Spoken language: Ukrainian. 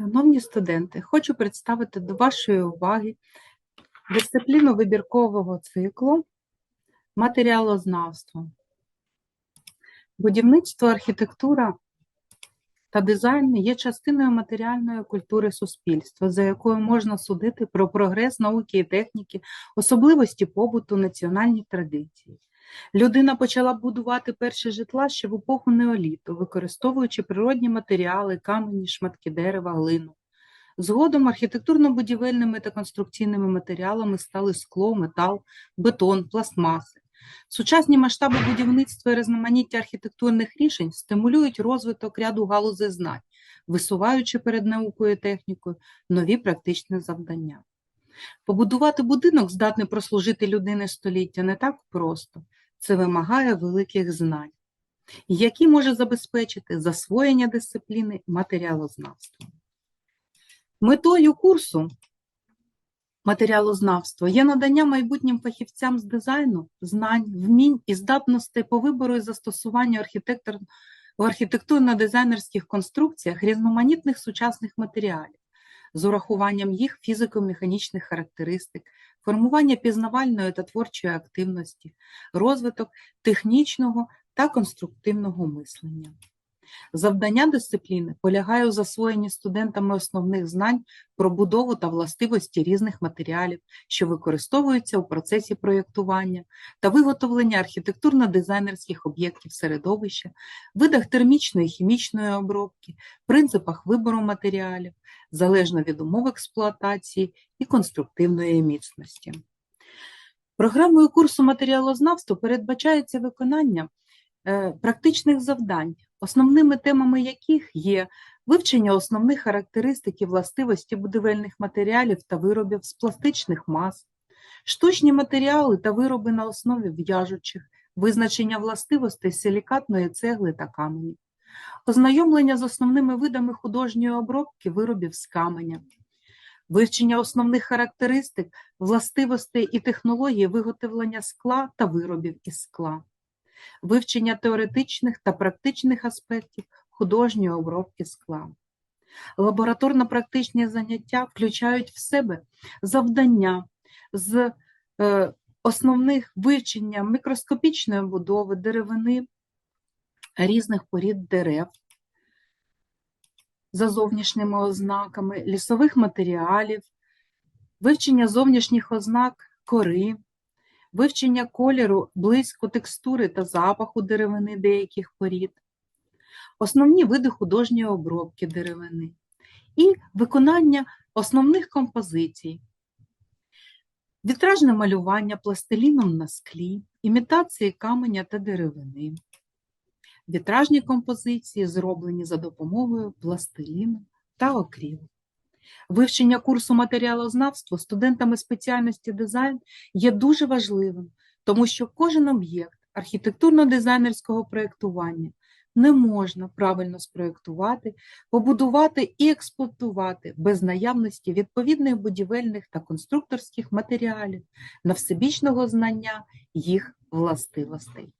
Шановні студенти, хочу представити до вашої уваги дисципліну вибіркового циклу матеріалознавство. Будівництво, архітектура та дизайн є частиною матеріальної культури суспільства, за якою можна судити про прогрес науки і техніки, особливості побуту, національні традиції. Людина почала будувати перші житла ще в епоху неоліту, використовуючи природні матеріали, камені, шматки дерева, глину. Згодом архітектурно-будівельними та конструкційними матеріалами стали скло, метал, бетон, пластмаси. Сучасні масштаби будівництва і різноманіття архітектурних рішень стимулюють розвиток ряду галузей знань, висуваючи перед наукою і технікою нові практичні завдання. Побудувати будинок, здатний прослужити людини століття, не так просто. Це вимагає великих знань, які може забезпечити засвоєння дисципліни матеріалознавства. Метою курсу матеріалознавства є надання майбутнім фахівцям з дизайну, знань, вмінь і здатностей по вибору і застосуванню архітектор... у архітектурно-дизайнерських конструкціях різноманітних сучасних матеріалів з урахуванням їх фізико-механічних характеристик, формування пізнавальної та творчої активності, розвиток технічного та конструктивного мислення. Завдання дисципліни полягає у засвоєнні студентами основних знань про будову та властивості різних матеріалів, що використовуються у процесі проєктування та виготовлення архітектурно-дизайнерських об'єктів середовища, видах термічної і хімічної обробки, принципах вибору матеріалів, залежно від умов експлуатації і конструктивної міцності. Програмою курсу матеріалознавства передбачається виконання практичних завдань, основними темами яких є вивчення основних характеристик і властивості будівельних матеріалів та виробів з пластичних мас, штучні матеріали та вироби на основі в'яжучих, визначення властивостей силікатної цегли та каменів, ознайомлення з основними видами художньої обробки виробів з каменя, вивчення основних характеристик, властивостей і технології виготовлення скла та виробів із скла вивчення теоретичних та практичних аспектів художньої обробки скла. Лабораторно-практичні заняття включають в себе завдання з е, основних вивчення мікроскопічної будови деревини різних порід дерев за зовнішніми ознаками, лісових матеріалів, вивчення зовнішніх ознак кори, вивчення кольору, близько текстури та запаху деревини деяких порід, основні види художньої обробки деревини і виконання основних композицій, вітражне малювання пластиліном на склі, імітації каменя та деревини, вітражні композиції, зроблені за допомогою пластиліну та окрілу. Вивчення курсу матеріалознавства студентами спеціальності дизайн є дуже важливим, тому що кожен об'єкт архітектурно-дизайнерського проєктування не можна правильно спроєктувати, побудувати і експлуатувати без наявності відповідних будівельних та конструкторських матеріалів на всебічного знання їх властивостей.